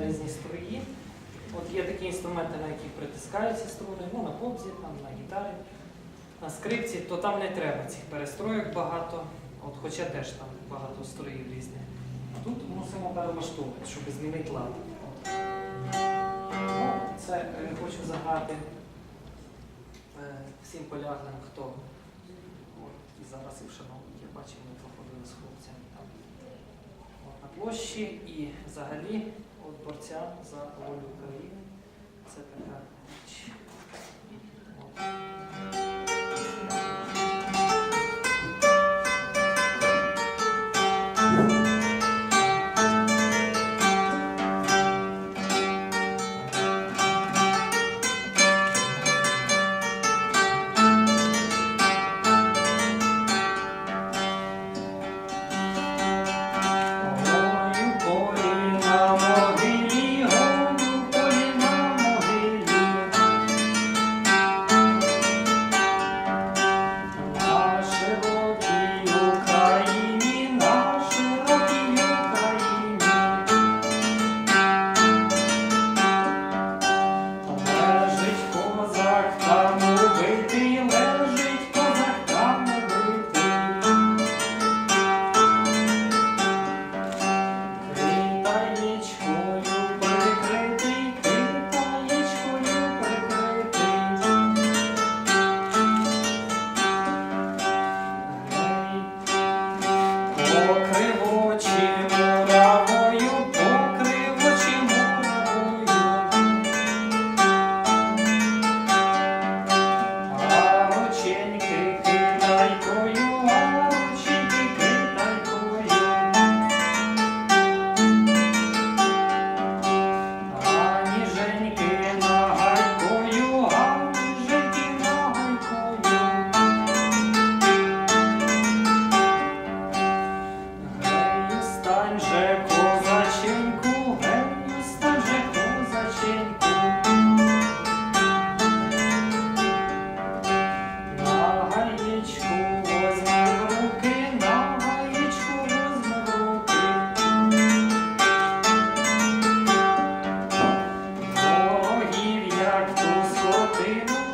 на різні струї. От є такі інструменти, на які притискаються струни, ну на кобзі, там, на гітарі, на скрипці, то там не треба цих перестроїк багато, от, хоча теж там багато строїв різних. Тут мусимо перелаштовувати, щоб змінити лад. Ну, це е, хочу заграти е, всім поляглим, хто от, і зараз і вшановують. Я бачив, ми проходили з хлопцями там от, на площі і взагалі борця за волю України. Це така. От. start. sou só tema.